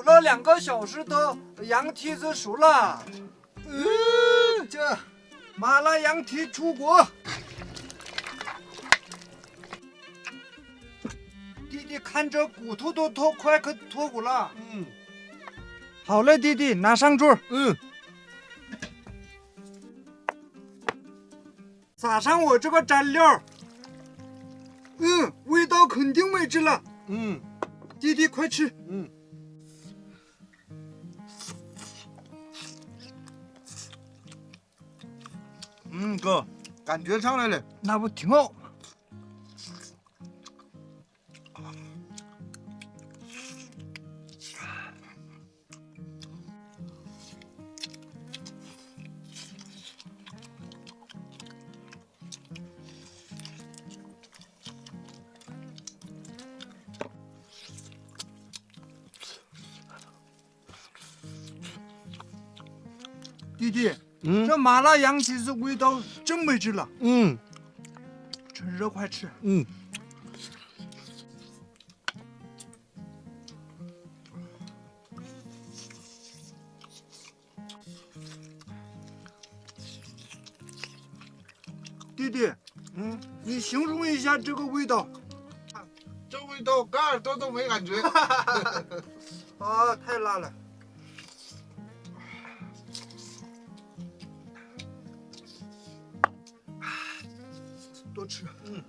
煮了两个小时的羊蹄子熟了，嗯，这麻辣羊蹄出锅。弟弟看着骨头都脱快可脱骨了。嗯好嘞，弟弟拿上桌，嗯，撒上我这个蘸料。嗯，味道肯定没治了。嗯弟弟快吃。嗯，嗯哥，感觉上来了。那不挺好？弟弟，嗯这麻辣羊蹄子味道真没治了，嗯趁热快吃。嗯，弟弟，嗯，你形容一下这个味道。这味道干耳朵都没感觉。啊，太辣了。多吃。嗯。